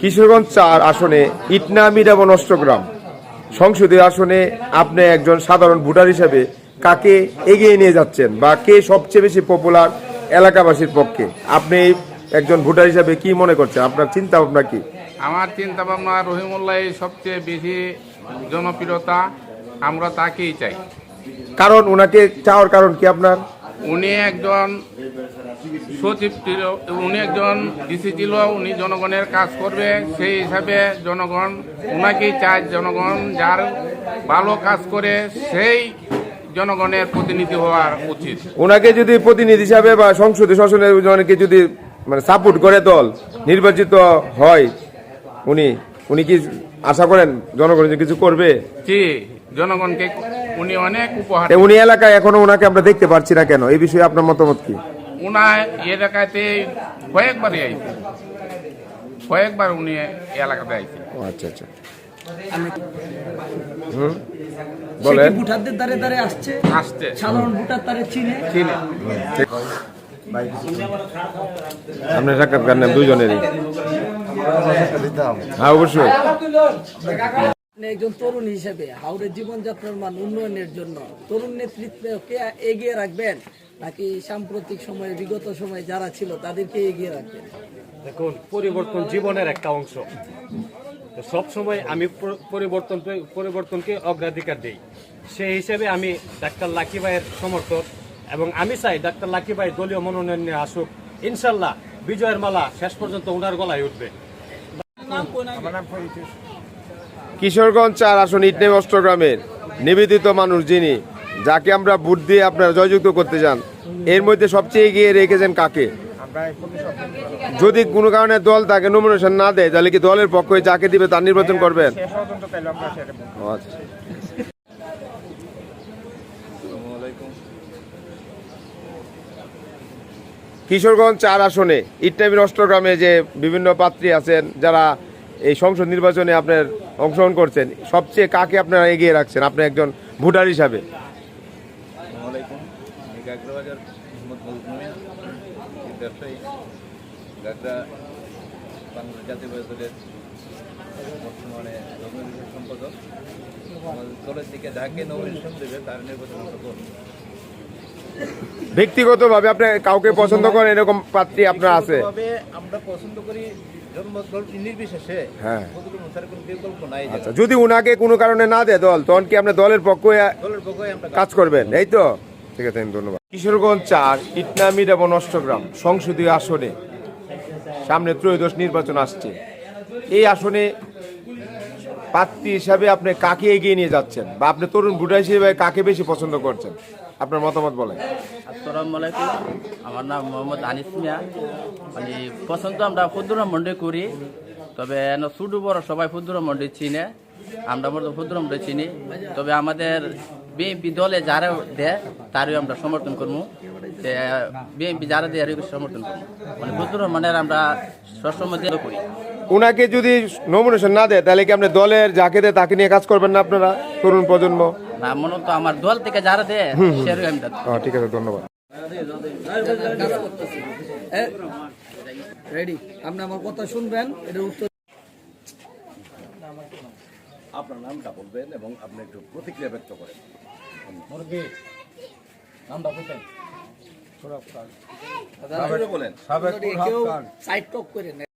কিশোরগঞ্জ চার আসনে ইটনা মিরাবন অষ্টগ্রাম। সংসদীয় আসনে আপনি একজন সাধারণ ভোটার হিসেবে কাকে এগিয়ে নিয়ে যাচ্ছেন বা কে সবচেয়ে বেশি পপুলার এলাকাবাসীর পক্ষে? আপনি একজন ভোটার হিসেবে কি মনে করছেন? আপনার চিন্তা ভাবনা কি? আমার চিন্তা ভাবনা রহিমুল্লাহ সবচেয়ে বেশি জনপ্রিয়তা আমরা তাকেই চাই। কারণ ওনাকে চাওয়ার কারণ কি আপনার? উনি একজন সচিব ছিল উনি একজন ডিসি ছিল উনি জনগণের কাজ করবে সেই হিসাবে জনগণ উনাকেই চায় জনগণ যার ভালো কাজ করে সেই জনগণের প্রতিনিধি হওয়ার উচিত। ওনাকে যদি প্রতিনিধি হিসাবে বা সংসদে শাসনের জনকে যদি মানে সাপোর্ট করে দল নির্বাচিত হয় উনি উনি কি আশা করেন জনগণ কিছু করবে? জি জনগণকে উনি অনেক উপহার উনি এলাকায় এখনও ওনাকে আমরা দেখতে পাচ্ছি না কেন? এই বিষয়ে আপনার মতামত কি? উনার এলাকাতে কয়েকবারই আইছে। কয়েকবার উনি এলাকাতে আইছে। ও আচ্ছা আচ্ছা। বলেন। ভোটারদের দ্বারে দ্বারে আসছে। আসছে। সাধারণ ভোটার তারে চিনে। চিনে। আপনি সাক্ষাৎকার নেন দুজনেরই হ্যাঁ অবশ্যই। একজন তরুণ হিসেবে হাওড়ের জীবনযাত্রার মান উন্নয়নের জন্য তরুণ নেতৃত্বকে এগিয়ে রাখবেন নাকি সাম্প্রতিক সময়ে বিগত সময়ে যারা ছিল তাদেরকে এগিয়ে রাখবেন? দেখুন পরিবর্তন জীবনের একটা অংশ। তো সব সময় আমি পর- পরিবর্তন পরিবর্তনকে অগ্রাধিকার দিই। সেই হিসেবে আমি ডাক্তার লাকি ভাইয়ের সমর্থক এবং আমি চাই ডাক্তার লাকি ভাই দলীয় মনোনয়ন নিয়ে আসুক। ইনশাল্লাহ বিজয়ের মালা শেষ পর্যন্ত ওনার গলায় উঠবে। কিশোরগঞ্জ চার আসন ইটনেম অষ্টগ্রামের নিবেদিত মানুষ যিনি, যাকে আমরা ভোট দিয়ে আপনারা জয়যুক্ত করতে চান, এর মধ্যে সবচেয়ে এগিয়ে রেখেছেন কাকে যদি কোনো কারণে দল তাকে নমিনেশন না দেয়, তাহলে কি দলের পক্ষ যাকে দিবে তার নির্বাচন করবেন। কিশোরগঞ্জ চার আসনে ইটনামির অষ্টগ্রামে যে বিভিন্ন প্রার্থী আছেন, যারা এই সংসদ নির্বাচনে আপনার অংশগ্রহণ করছেন সবচেয়ে কাকে আপনারা এগিয়ে রাখছেন? আপনি একজন ভোটার হিসাবে। জাতীয় বর্তমানে সম্পাদক। দলের যাকে দেবে তার নির্বাচন করব। ব্যক্তিগতভাবে আপনি কাউকে পছন্দ করেন এরকম প্রার্থী আপনার আছে? আমরা পছন্দ করি হ্যাঁ। আচ্ছা যদি উনাকে কোনো কারণে না দেয় দল তখন কি আপনি দলের পক্ষ হয়ে দলের পক্ষে কাজ করবেন? এই তো? ঠিক আছে ধন্যবাদ। কিশোরগঞ্জ চার ইটনামির এবং অষ্টগ্রাম সংসদীয় আসনে। সামনে ত্রয়োদশ নির্বাচন আসছে। এই আসনে প্রার্থী হিসাবে আপনি কাকে এগিয়ে নিয়ে যাচ্ছেন? বা আপনি তরুণ ভোটার হিসেবে কাকে বেশি পছন্দ করছেন? আপনার মতামত বলেন। আসসালামু আলাইকুম। আমার নাম মোহাম্মদ আনিস মিয়া। মানে পছন্দ আমরা ফুদ্দুরা মন্ডি করি, তবে ছোট বড় সবাই ফুদ্দুরা মন্ডি চিনে। আমরা মতো ফুদ্দুরা মন্ডি চিনি। তবে আমাদের বিএনপি দলে যারা দেয়, তারই আমরা সমর্থন করব। বিএনপি যারা দেয় সমর্থন করব। মানে ফুদ্দুরা মন্ডের আমরা সবসময় দিয়ে করি। ওনাকে যদি নমিনেশন না দেয় তাহলে কি আপনি দলের যাকে দেয় তাকে নিয়ে কাজ করবেন না আপনারা তরুণ প্রজন্ম? না আমার দল থেকে যারা দেয় ঠিক আছে ধন্যবাদ। রেডি আপনি আমার কথা শুনবেন এটার উত্তর আপনার নামটা বলবেন এবং আপনি একটু প্রতিক্রিয়া ব্যক্ত করেন। কেউ সাইড টক করে